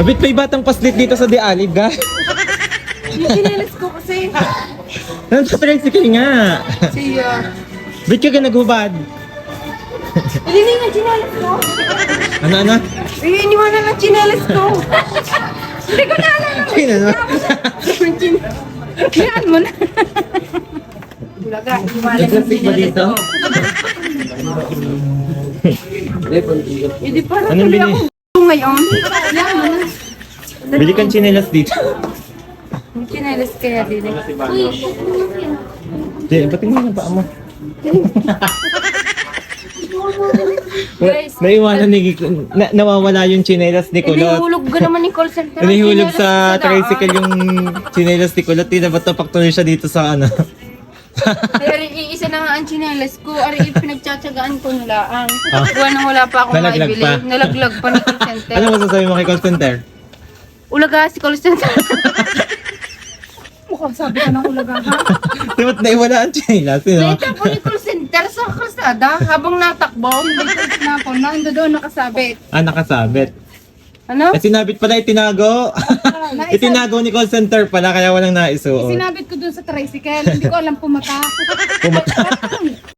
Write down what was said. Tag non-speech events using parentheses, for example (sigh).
Abit may batang paslit dito sa Dialib, ga. Yung chinelas ko kasi. Nasa tricycle nga. Siya. Ba't ka ka naghubad? Hindi nga chinelas ko. Ano, ano? Iniwanan ng chinelas ko. Hindi ko na alam. Sino, ano? Yung chin- Yan mo na. Bulaga, iniwanan ng Naglasik ba chinelas dito? ko. Hindi para Anong tuloy bini- ako mo na. Bili kang chinelas dito. Yung chinelas kaya din. Uy, Di, ba't mo ng paa mo? Guys, Naiwanan ni na, nawawala yung chinelas ni Kulot. Inihulog ka naman ni call center. ang Nahihulog sa ko tricycle yung chinelas ni Kulot. Tinabato tuloy siya dito sa ano. Ari, iisa na nga ang chinelas ko. Ari, pinagtsatsagaan ko nila. Ang Ah. buwan nang wala pa akong Nalaglag maibili. pa. Nalaglag pa ni call center. ano masasabi mo kay call center? Ulaga si call center. Mukhang sabi ka ng ulaga ha? Di ba't naiwala ang chinelas? You know? Naita po ni call center sa krasada habang natakbo. Dito na ako. Nando doon nakasabit. Ah, nakasabit. Ano? Eh, sinabit pala itinago. itinago ni call center pala kaya walang naisuot. Sinabit ko dun sa tricycle, hindi ko alam pumata. Pumata. (laughs)